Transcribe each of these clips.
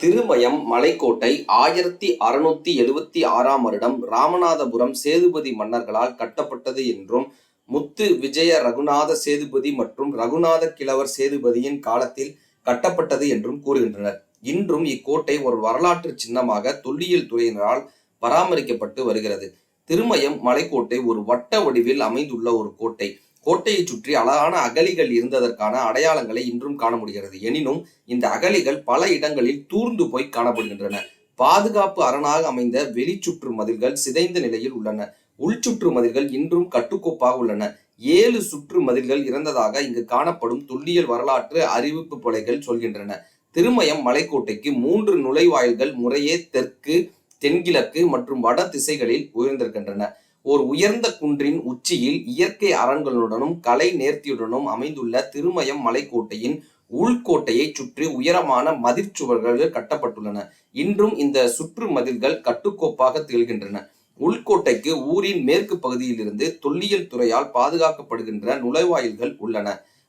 திருமயம் மலைக்கோட்டை ஆயிரத்தி அறுநூத்தி எழுவத்தி ஆறாம் வருடம் ராமநாதபுரம் சேதுபதி மன்னர்களால் கட்டப்பட்டது என்றும் முத்து விஜய ரகுநாத சேதுபதி மற்றும் ரகுநாத கிழவர் சேதுபதியின் காலத்தில் கட்டப்பட்டது என்றும் கூறுகின்றனர். இன்றும் இக்கோட்டை ஒரு வரலாற்று சின்னமாக தொல்லியல் துறையினரால் பராமரிக்கப்பட்டு வருகிறது. திருமயம் மலைக்கோட்டை ஒரு வட்ட வடிவில் அமைந்துள்ள ஒரு கோட்டை. கோட்டையை சுற்றி அழகான அகலிகள் இருந்ததற்கான அடையாளங்களை இன்றும் காண முடிகிறது. எனினும் இந்த அகலிகள் பல இடங்களில் தூர்ந்து போய் காணப்படுகின்றன. பாதுகாப்பு அரணாக அமைந்த வெளிச்சுற்று மதில்கள் சிதைந்த நிலையில் உள்ளன. உள்சுற்று மதில்கள் இன்றும் கட்டுக்கோப்பாக உள்ளன. ஏழு சுற்று மதில்கள் இறந்ததாக இங்கு காணப்படும் துல்லியல் வரலாற்று அறிவிப்பு பொலைகள் சொல்கின்றன. திருமயம் மலைக்கோட்டைக்கு மூன்று நுழைவாயில்கள் முறையே தெற்கு தென்கிழக்கு மற்றும் வட திசைகளில் உயர்ந்திருக்கின்றன. ஒரு உயர்ந்த குன்றின் உச்சியில் இயற்கை அரண்களுடனும் கலை நேர்த்தியுடனும் அமைந்துள்ள திருமயம் மலைக்கோட்டையின் உள்கோட்டையை சுற்றி உயரமான மதிர்ச்சுவர்கள் கட்டப்பட்டுள்ளன. இன்றும் இந்த சுற்று மதில்கள் கட்டுக்கோப்பாக திகழ்கின்றன. உள்கோட்டைக்கு ஊரின் மேற்கு பகுதியிலிருந்து தொல்லியல் துறையால் பாதுகாக்கப்படுகின்ற நுழைவாயில்கள் உள்ளன.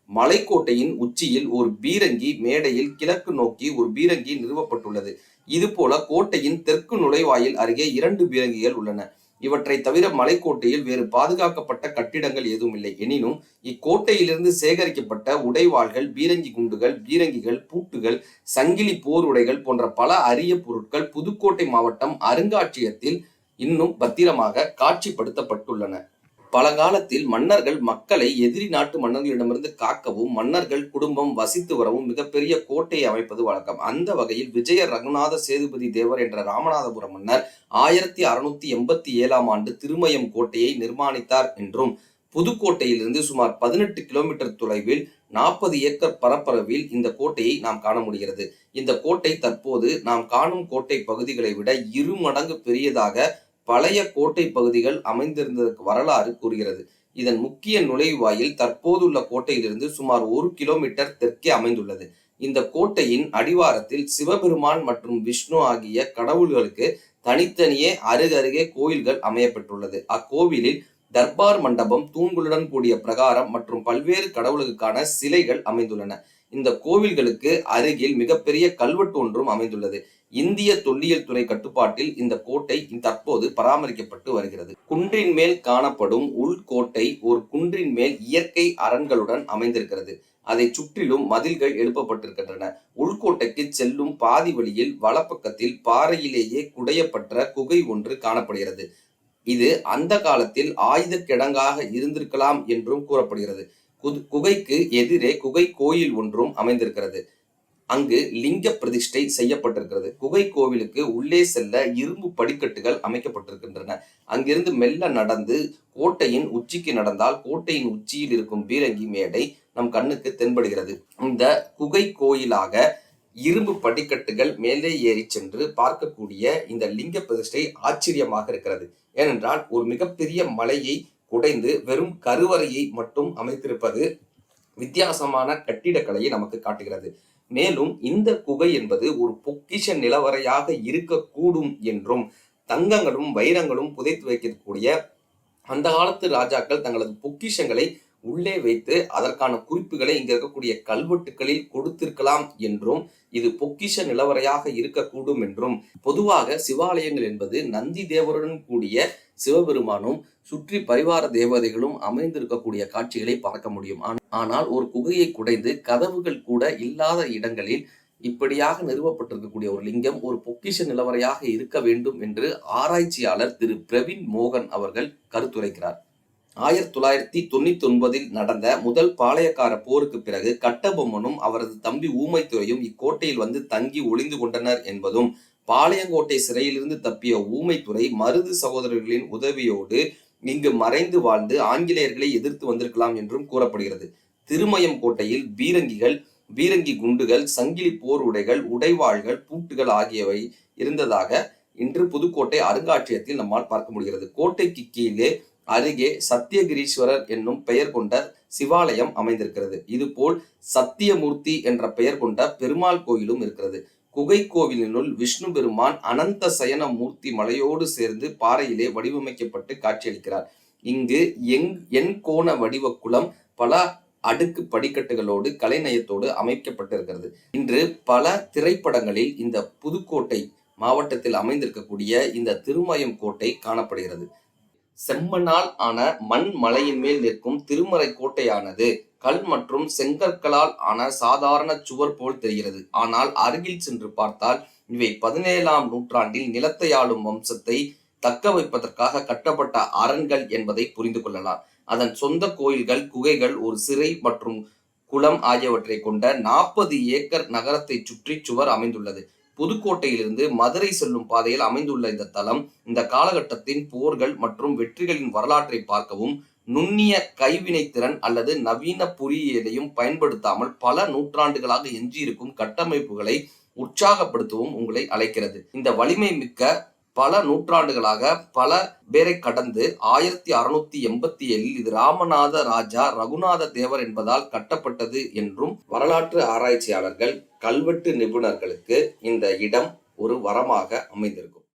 மலைக்கோட்டையின் உச்சியில் ஒரு பீரங்கி மேடையில் கிழக்கு நோக்கி ஒரு பீரங்கி நிறுவப்பட்டுள்ளது. இதுபோல கோட்டையின் தெற்கு நுழைவாயில் அருகே இரண்டு பீரங்கிகள் உள்ளன. இவற்றை தவிர மலைக்கோட்டையில் வேறு பாதுகாக்கப்பட்ட கட்டிடங்கள் எதுவும் இல்லை. எனினும் இக்கோட்டையிலிருந்து சேகரிக்கப்பட்ட உடைவாள்கள் பீரங்கி குண்டுகள் பீரங்கிகள் பூட்டுகள் சங்கிலி போர் உடைகள் போன்ற பல அரிய பொருட்கள் புதுக்கோட்டை மாவட்டம் அருங்காட்சியகத்தில் இன்னும் பத்திரமாக காட்சிப்படுத்தப்பட்டுள்ளன. பழங்காலத்தில் மன்னர்கள் மக்களை எதிரி நாட்டு மன்னர்களிடமிருந்து காக்கவும் மன்னர்கள் குடும்பம் வசித்து வரவும் மிகப்பெரிய கோட்டையை அமைப்பது வழக்கம். அந்த வகையில் விஜய ரகுநாத சேதுபதி தேவர் என்ற ராமநாதபுரம் மன்னர் ஆயிரத்தி அறுநூத்தி எண்பத்தி ஏழாம் ஆண்டு திருமயம் கோட்டையை நிர்மாணித்தார் என்றும் புதுக்கோட்டையிலிருந்து சுமார் பதினெட்டு கிலோமீட்டர் தொலைவில் நாற்பது ஏக்கர் பரப்பளவில் இந்த கோட்டையை நாம் காண முடிகிறது. இந்த கோட்டை தற்போது நாம் காணும் கோட்டை பகுதிகளை விட இரு மடங்கு பெரியதாக பழைய கோட்டை பகுதிகள் அமைந்திருந்ததற்கு வரலாறு கூறுகிறது. இதன் முக்கிய நுழைவாயில் தற்போதுள்ள கோட்டையிலிருந்து சுமார் ஒரு கிலோமீட்டர் தெற்கே அமைந்துள்ளது. இந்த கோட்டையின் அடிவாரத்தில் சிவபெருமான் மற்றும் விஷ்ணு ஆகிய கடவுள்களுக்கு தனித்தனியே அருகருகே கோயில்கள் அமையப்பட்டுள்ளது அக்கோவிலில் தர்பார் மண்டபம் தூண்களுடன் கூடிய பிரகாரம் மற்றும் பல்வேறு கடவுளுக்கான சிலைகள் அமைந்துள்ளன. இந்த கோவில்களுக்கு அருகில் மிகப்பெரிய கல்வெட்டு ஒன்றும் அமைந்துள்ளது. இந்திய தொல்லியல் துறை கட்டுப்பாட்டில் இந்த கோட்டை தற்போது பராமரிக்கப்பட்டு வருகிறது. குன்றின் மேல் காணப்படும் உள்கோட்டை ஒரு குன்றின் மேல் இயற்கை அரண்களுடன் அமைந்திருக்கிறது. அதை சுற்றிலும் மதில்கள் எழுப்பப்பட்டிருக்கின்றன. உள்கோட்டைக்கு செல்லும் பாதி வழியில் வலப்பக்கத்தில் பாறையிலேயே குடையப்பட்ட குகை ஒன்று காணப்படுகிறது. இது அந்த காலத்தில் ஆயுத கிடங்காக இருந்திருக்கலாம் என்றும் கூறப்படுகிறது. குகைக்கு எதிரே குகை கோயில் ஒன்றும் அமைந்திருக்கிறது. அங்கு லிங்க பிரதிஷ்டை செய்யப்பட்டிருக்கிறது. குகை கோவிலுக்கு உள்ளே செல்ல இரும்பு படிக்கட்டுகள் அமைக்கப்பட்டிருக்கின்றன. அங்கிருந்து மெல்ல நடந்து கோட்டையின் உச்சிக்கு நடந்தால் கோட்டையின் உச்சியில் இருக்கும் பீரங்கி மேடை நம் கண்ணுக்கு தென்படுகிறது. இந்த குகை கோயிலாக இரும்பு படிக்கட்டுகள் மேலே ஏறி சென்று பார்க்கக்கூடிய இந்த லிங்க பிரதிஷ்டை ஆச்சரியமாக இருக்கிறது. ஏனென்றால் ஒரு மிகப்பெரிய மலையை குடைந்து வெறும் கருவறையை மட்டும் அமைத்திருப்பது வித்தியாசமான கட்டிடக்கலையை நமக்கு காட்டுகிறது. மேலும் இந்த குகை என்பது ஒரு பொக்கிஷ நிலவரையாக இருக்கக்கூடும் என்றும் தங்கங்களும் வைரங்களும் புதைத்து வைக்கக்கூடிய அந்த காலத்து ராஜாக்கள் தங்களது பொக்கிஷங்களை உள்ளே வைத்து அதற்கான குறிப்புகளை இங்க இருக்கக்கூடிய கல்வெட்டுகளில் கொடுத்திருக்கலாம் என்றும் இது பொக்கிஷ நிலவரையாக இருக்கக்கூடும் என்றும். பொதுவாக சிவாலயங்கள் என்பது நந்தி தேவருடன் கூடிய சிவபெருமானும் சுற்றி பரிவார தேவதைகளும் அமைந்திருக்கக்கூடிய காட்சிகளை பார்க்க முடியும். ஆனால் ஒரு குகையை குடைந்து கதவுகள் கூட இல்லாத இடங்களில் இப்படியாக நிறுவப்பட்டிருக்கக்கூடிய ஒரு லிங்கம் ஒரு பொக்கிஷ நிலவரையாக இருக்க வேண்டும் என்று ஆராய்ச்சியாளர் திரு பிரவீன் மோகன் அவர்கள் கருத்துரைக்கிறார். ஆயிரத்தி தொள்ளாயிரத்தி தொண்ணூத்தி ஒன்பதில் நடந்த முதல் பாளையக்கார போருக்கு பிறகு கட்டபொம்மனும் அவரது தம்பி ஊமைத்துறையும் இக்கோட்டையில் வந்து தங்கி ஒளிந்து கொண்டனர் என்பதும் பாளையங்கோட்டை சிறையிலிருந்து தப்பிய ஊமைத்துறை மருது சகோதரர்களின் உதவியோடு இங்கு மறைந்து வாழ்ந்து ஆங்கிலேயர்களை எதிர்த்து வந்திருக்கலாம் என்றும் கூறப்படுகிறது. திருமயம் கோட்டையில் பீரங்கிகள் பீரங்கி குண்டுகள் சங்கிலி போர் உடைகள் உடைவாள்கள் பூட்டுகள் ஆகியவை இருந்ததாக இன்று புதுக்கோட்டை அருங்காட்சியகத்தில் நம்மால் பார்க்க முடிகிறது. கோட்டைக்கு கீழே அருகே சத்தியகிரீஸ்வரர் என்னும் பெயர் கொண்ட சிவாலயம் அமைந்திருக்கிறது. இதுபோல் சத்தியமூர்த்தி என்ற பெயர் கொண்ட பெருமாள் கோயிலும் இருக்கிறது. குகை கோவிலினுள் விஷ்ணு பெருமான் அனந்த சயன மூர்த்தி மலையோடு சேர்ந்து பாறையிலே வடிவமைக்கப்பட்டு காட்சியளிக்கிறார். இங்கு எங் எண் கோண வடிவ குளம் பல அடுக்கு படிக்கட்டுகளோடு கலைநயத்தோடு அமைக்கப்பட்டிருக்கிறது. இன்று பல திரைப்படங்களில் இந்த புதுக்கோட்டை மாவட்டத்தில் அமைந்திருக்கக்கூடிய இந்த திருமயம் கோட்டை காணப்படுகிறது. செம்மனால் ஆன மண் மலையின் மேல் நிற்கும் திருமறை கோட்டையானது கல் மற்றும் செங்கற்களால் ஆன சாதாரண சுவர் போல் தெரிகிறது. ஆனால் அருகில் சென்று பார்த்தால் இவை பதினேழாம் நூற்றாண்டில் நிலத்தை ஆளும் வம்சத்தை தக்க வைப்பதற்காக கட்டப்பட்ட அரண்கள் என்பதை புரிந்து கொள்ளலாம். அதன் சொந்த கோயில்கள் குகைகள் ஒரு சிறை மற்றும் குளம் ஆகியவற்றை கொண்ட நாற்பது ஏக்கர் நகரத்தை சுற்றி சுவர் அமைந்துள்ளது. புதுக்கோட்டையிலிருந்து மதுரை செல்லும் பாதையில் அமைந்துள்ள இந்த தலம் இந்த காலகட்டத்தின் போர்கள் மற்றும் வெற்றிகளின் வரலாற்றை பார்க்கவும் நுண்ணிய கைவினை திறன் அல்லது நவீன பொறியியலையும் பயன்படுத்தாமல் பல நூற்றாண்டுகளாக எஞ்சியிருக்கும் கட்டமைப்புகளை உற்சாகப்படுத்தவும் உங்களை அழைக்கிறது. இந்த வலிமை மிக்க பல நூற்றாண்டுகளாக பல பேரை கடந்து ஆயிரத்தி அறுநூத்தி எண்பத்தி ஏழில் இது ராமநாத ராஜா ரகுநாத தேவர் என்பதால் கட்டப்பட்டது என்றும் வரலாற்று ஆராய்ச்சியாளர்கள் கல்வெட்டு நிபுணர்களுக்கு இந்த இடம் ஒரு வரமாக அமைந்திருக்கும்.